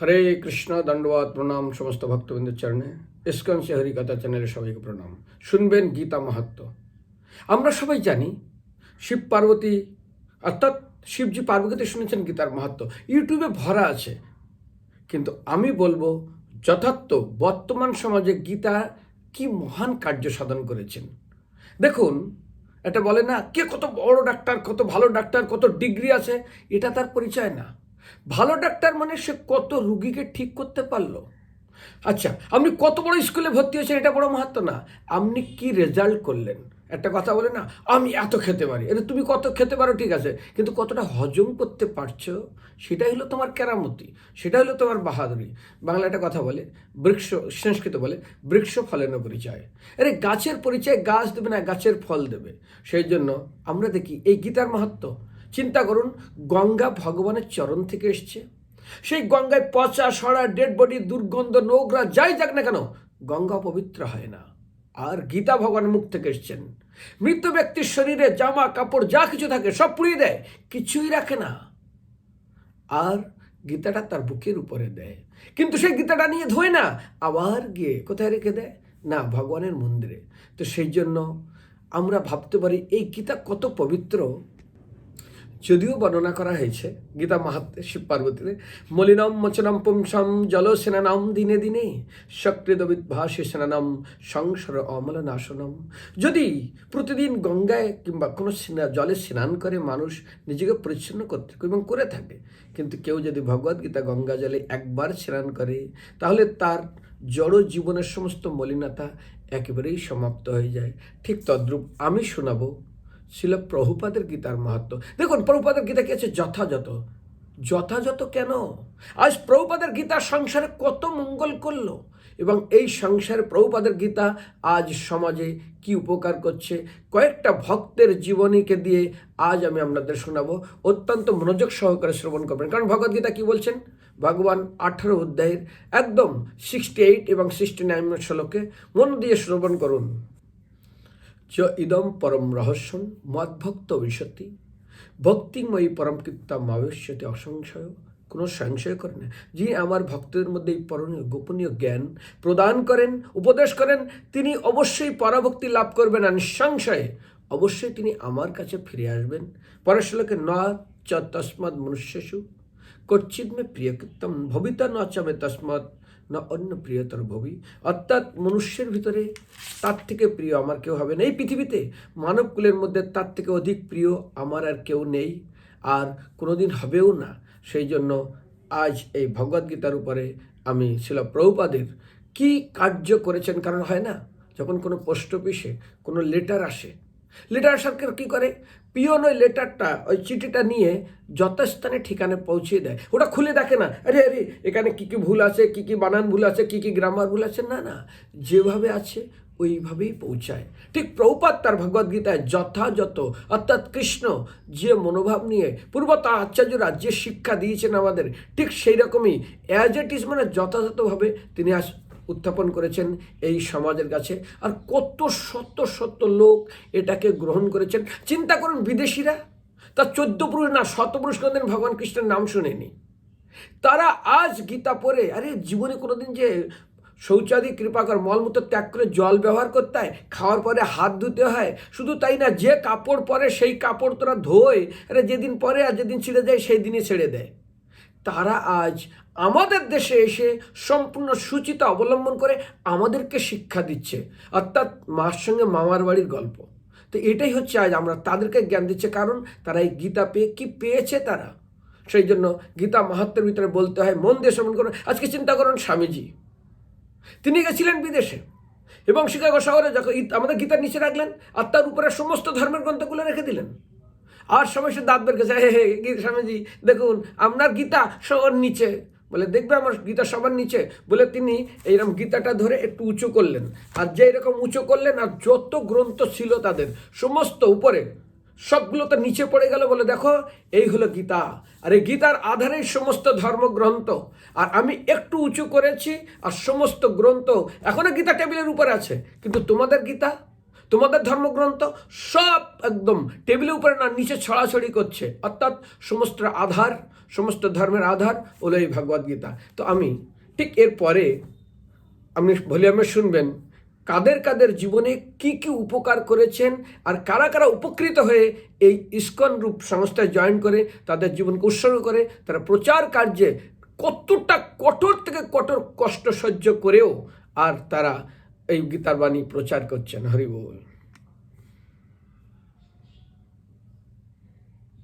হরে কৃষ্ণ দণ্ডবাদ প্রণাম সমস্ত ভক্তবৃন্দের চরণে ইস্কন সে হরিকথা চ্যানেলে সবাইকে প্রণাম শুনবেন গীতা মাহাত্ম আমরা সবাই জানি শিব পার্বতী, অর্থাৎ শিবজি পার্বতীতে শুনেছেন গীতার মাহাত্ম। ইউটিউবে ভরা আছে। কিন্তু আমি বলব, যথার্থ বর্তমান সমাজে গীতা কি মহান কার্য সাধন করেছেন। দেখুন, এটা বলে না, কে কত বড় ডাক্তার, কত ভালো ডাক্তার, কত ডিগ্রি আছে? এটা তার পরিচয় না। ভালো ডাক্তার মানে সে কত রুগীকে ঠিক করতে পারল? আচ্ছা আপনি কত বড় স্কুলে ভর্তি হয়েছেন এটা বড় মাহাত্ম না। আপনি কি রেজাল্ট করলেন? একটা কথা বলে না, আমি এত খেতে পারি। এটা তুমি কত খেতে পারো, ঠিক আছে। কিন্তু কতটা হজম করতে পারছ, সেটাই হলো তোমার কেরামতি সেটা হলো তোমার বাহাদুরি। বাংলা একটা কথা বলে, বৃক্ষ, সংস্কৃত বলে, বৃক্ষ ফলেন পরিচয়। আরে গাছের পরিচয় গাছ দেবে না, গাছের ফল দেবে। সেই জন্য আমরা দেখি এই গীতার মাহাত্ম চিন্তা করুন, গঙ্গা ভগবানের চরণ থেকে এসছে। সেই গঙ্গায় পচা, সরা ডেড বডি দুর্গন্ধ, নোংরা, যাই যাক না কেন, গঙ্গা পবিত্র হয় না। আর গীতা ভগবানের মুখ থেকে এসছেন। মৃত ব্যক্তির শরীরে জামা, কাপড়, যা কিছু থাকে, সব পুড়িয়ে দেয়, কিছুই রাখে না। আর গীতাটা তার বুকের উপরে দেয়। কিন্তু সেই গীতাটা নিয়ে ধোয় না, আবার গিয়ে কোথায় রেখে দেয়? না, ভগবানের মন্দিরে। তো সেই জন্য আমরা ভাবতে পারি, এই গীতা কত পবিত্র। যদিও বর্ণনা করা হয়েছে, গীতা মাহাত্মে শিব পার্বতীতে মলিনম মচনম পুংসম জল সেনানাম দিনে দিনে সক্রিয় বিদ্ভাসী সেনানাম সংসার অমল নাশনম। যদি প্রতিদিন গঙ্গায় কিংবা কোনো জলে স্নান করে মানুষ নিজেকে পরিচ্ছন্ন করতে এবং করে থাকে, কিন্তু কেউ যদি ভগবদ গীতা গঙ্গা জলে একবার স্নান করে, তাহলে তার জড় জীবনের সমস্ত মলিনতা একেবারেই সমাপ্ত হয়ে যায়। ঠিক তদ্রূপ আমি শোনাবো ছিল প্রভুপাদের গীতার মাহাত্ম। দেখুন, প্রভুপাদের গীতা কি আছে? যথাযথ। যথাযথ কেন? আজ প্রভুপাদের গীতা সংসারে কত মঙ্গল করল এবং এই সংসারে প্রভুপাদের গীতা আজ সমাজে কি উপকার করছে? কয়েকটা ভক্তের জীবনীকে দিয়ে আজ আমি আপনাদের শোনাবো। অত্যন্ত মনোযোগ সহকারে শ্রবণ করবেন। কারণ ভগবদ্গীতা কি বলছেন? ভগবান আঠারো অধ্যায়ের একদম সিক্সটি এইট এবং সিক্সটি নাইন শ্লোকে মন দিয়ে শ্রবণ করুন। চ ইদম পরম রহস্যম মদ্ভক্ত বিশতি ভক্তিময়ী পরম কীর্তা মাবশ্যতে অসংশয় কোনো সংশয় করে না। যিনি আমার ভক্তদের মধ্যে এই পরমীয় গোপনীয় জ্ঞান প্রদান করেন, উপদেশ করেন, তিনি অবশ্যই পরাভক্তি লাভ করবেন আর নিঃসংশয়ে অবশ্যই তিনি আমার কাছে ফিরে আসবেন। পরের শ্লোকে, ন চ তস্মাদ মনুষ্যসু কচ্ছিদ মে প্রিয়কৃতম ভবিতা ন চ মে তস্মাৎ না অন্য প্রিয়তর ভবি। অর্থাৎ মনুষ্যের ভিতরে তার থেকে প্রিয় আমার কেউ হবে না। এই পৃথিবীতে মানবকুলের মধ্যে তার থেকে অধিক প্রিয় আমার আর কেউ নেই আর কোনোদিন হবেও না। সেই জন্য আজ এই ভগবদ্গীতার উপরে আমি ছিল প্রভুপাদের কি কার্য করেছেন কারণ হয় না? যখন কোনো পোস্ট অফিসে কোনো লেটার আসে লেটার সরকার কী করে? পিওন ওই লেটারটা ওই চিঠিটা নিয়ে যথাস্থানে ঠিকানে পৌঁছে দেয়। ওটা খুলে দেখে না। আরে আরে, এখানে কী কী ভুল আছে, কী কী বানান ভুল আছে, কী কী গ্রামার ভুল আছে? না না। যেভাবে আছে, ওইভাবেই পৌঁছায়। ঠিক প্রভুপাত তার ভগবদ্গীতায় যথাযথ, অর্থাৎ কৃষ্ণ যে মনোভাব নিয়ে পূর্বত আচার্যরা যে শিক্ষা দিয়েছেন আমাদের, ঠিক সেই রকমই অ্যাজ ইট ইজ মানে যথাযথভাবে তিনি আজ উত্থাপন করেছেন এই সমাজের কাছে। আর কত শত শত লোক এটাকে গ্রহণ করেছেন। চিন্তা করুন বিদেশিরা। তার চোদ্দ পুরুষ না, শত পুরুষ কোনোদিন ভগবান কৃষ্ণের নাম শুনেনি। তারা আজ গীতা পড়ে, আরে জীবনে কোনোদিন যে শৌচাদি, কৃপাকর, মলমূত্র ত্যাগ করে জল ব্যবহার করতে হয়, খাওয়ার পরে হাত ধুতে হয়, শুধু তাই না, যে কাপড় পরে সেই কাপড় তোরা ধোয়, আরে যেদিন পরে আর যেদিন ছিঁড়ে যায়, সেই দিনই ছেড়ে দেয়। তারা আজ আমাদের দেশে এসে সম্পূর্ণ সুচিতা অবলম্বন করে আমাদেরকে শিক্ষা দিচ্ছে। অর্থাৎ মার সঙ্গে মামার বাড়ির গল্প। তো এটাই হচ্ছে আজ আমরা তাদেরকে জ্ঞান দিচ্ছে, কারণ তারা এই গীতা পেয়ে কি পেয়েছে তারা? সেই জন্য গীতা মাহাত্মের ভিতরে বলতে হয়, মন দিয়ে শ্রবণ করুন। আজকে চিন্তা করুন স্বামীজি। তিনি গেছিলেন বিদেশে এবং শিকাগো শহরে যখন আমাদের গীতার নিচে রাখলেন আর তার উপরে সমস্ত ধর্মের গ্রন্থগুলো রেখে দিলেন। আর সময় সে দাঁত বের গেছে হে হে, গীতা স্বামীজি, দেখুন, আপনার গীতা সবার নিচে। বলে, দেখবে আমার গীতা সবার নিচে? বলে, তিনি এইরকম গীতাটা ধরে একটু উঁচু করলেন। আর যে এরকম উঁচু করলেন, আর যত গ্রন্থ ছিল তাদের, সমস্ত উপরে, সবগুলো তো নিচে পড়ে গেল। বলে, দেখো, এই হলো গীতা। আর এই গীতার আধারেই সমস্ত ধর্মগ্রন্থ। আর আমি একটু উঁচু করেছি, আর সমস্ত গ্রন্থ এখনও গীতা টেবিলের উপরে আছে। কিন্তু তোমাদের গীতা তোমাদের ধর্মগ্রন্থ সব একদম টেবিলের উপরে না, নিচে ছড়াছড়ি করছে। অর্থাৎ সমস্ত আধার, সমস্ত ধর্মের আধার হলো এই ভগবদ গীতা। তো আমি ঠিক এরপরে আপনি ভলিউমে শুনবেন, কাদের কাদের জীবনে কি কি উপকার করেছেন আর কারা কারা উপকৃত হয়ে এই ইস্কন রূপ সংস্থায় জয়েন করে তাদের জীবনকে উৎসর্গ করে, তারা প্রচার কার্যে কতটা কঠোর থেকে কঠোর কষ্ট সহ্য করেও আর তারা এই গীতার বাণী প্রচার করছেন হরি বল।